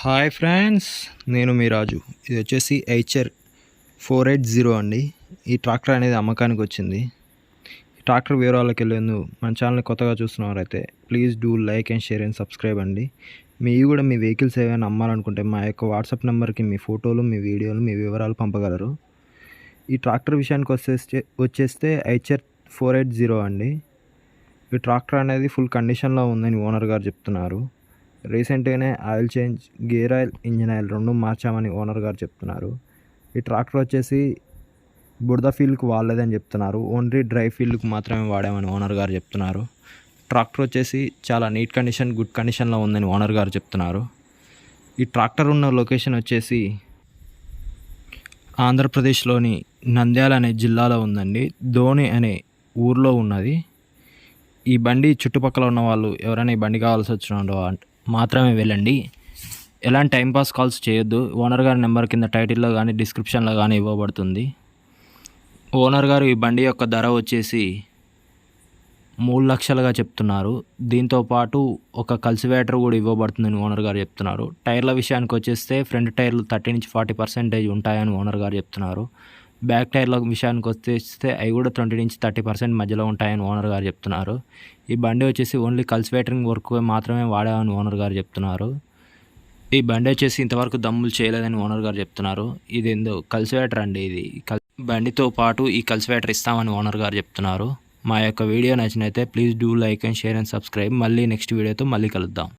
Hi friends నేను మీ రాజు. ఇది వచ్చేసి హెచ్ఆర్ ఫోర్ ఎయిట్ జీరో అండి. ఈ ట్రాక్టర్ అనేది అమ్మకానికి వచ్చింది. ఈ ట్రాక్టర్ వివరాలకు వెళ్ళేందుకు మన ఛానల్ని కొత్తగా చూస్తున్నవారైతే please do like and share and subscribe అండి. మీ కూడా మీ వెహికల్స్ ఏమైనా అమ్మాలనుకుంటే మా యొక్క వాట్సాప్ నెంబర్కి మీ ఫోటోలు మీ వీడియోలు మీ వివరాలు పంపగలరు. ఈ ట్రాక్టర్ విషయానికి వచ్చేస్తే వచ్చేస్తే హెచ్ఆర్ ఫోర్ ఎయిట్ జీరో అండి. ఈ ట్రాక్టర్ అనేది ఫుల్ కండిషన్లో ఉందని ఓనర్ గారు చెప్తున్నారు. రీసెంట్గానే oil change gear oil engine oil రెండు మార్చామని ఓనర్ గారు చెప్తున్నారు. ఈ ట్రాక్టర్ వచ్చేసి బురద ఫీల్డ్కి వాడలేదని చెప్తున్నారు. ఓన్లీ డ్రై ఫీల్డ్కి మాత్రమే వాడామని ఓనర్ గారు చెప్తున్నారు. ట్రాక్టర్ వచ్చేసి చాలా నీట్ కండిషన్ గుడ్ కండిషన్లో ఉందని ఓనర్ గారు చెప్తున్నారు. ఈ ట్రాక్టర్ ఉన్న లొకేషన్ వచ్చేసి ఆంధ్రప్రదేశ్లోని నంద్యాల అనే జిల్లాలో ఉందండి. ధోని అనే ఊర్లో ఉన్నది. ఈ బండి చుట్టుపక్కల ఉన్న వాళ్ళు ఎవరైనా ఈ బండి కావాల్సి వచ్చిన మాత్రమే వెళ్ళండి. ఎలాంటి టైంపాస్ కాల్స్ చేయొద్దు. ఓనర్ గారి నెంబర్ కింద టైటిల్లో కానీ డిస్క్రిప్షన్లో కానీ ఇవ్వబడుతుంది. ఓనర్ గారు ఈ బండి యొక్క ధర వచ్చేసి మూడు లక్షలుగా చెప్తున్నారు. దీంతో పాటు ఒక కల్సివేటర్ కూడా ఇవ్వబడుతుందని ఓనర్ గారు చెప్తున్నారు. టైర్ల విషయానికి వచ్చేస్తే ఫ్రంట్ టైర్లు థర్టీ నుంచి ఫార్టీ పర్సెంటేజ్ ఉంటాయని ఓనర్ గారు చెప్తున్నారు. బ్యాక్ టైర్ల విషయానికి వస్తే అవి కూడా ట్వంటీ నుంచి థర్టీ పర్సెంట్ మధ్యలో ఉంటాయని ఓనర్ గారు చెప్తున్నారు. ఈ బండి వచ్చేసి ఓన్లీ కల్సివేటరింగ్ వర్క్ మాత్రమే వాడామని ఓనర్ గారు చెప్తున్నారు. ఈ బండి వచ్చేసి ఇంతవరకు దమ్ములు చేయలేదని ఓనర్ గారు చెప్తున్నారు. ఇది ఏందో కల్సివేటర్ అండి ఇది. కల్ బండితో పాటు ఈ కల్సివేటర్ ఇస్తామని ఓనర్ గారు చెప్తున్నారు. మా యొక్క video నచ్చినైతే please do like and share and subscribe. మళ్ళీ నెక్స్ట్ వీడియోతో మళ్ళీ కలుద్దాం.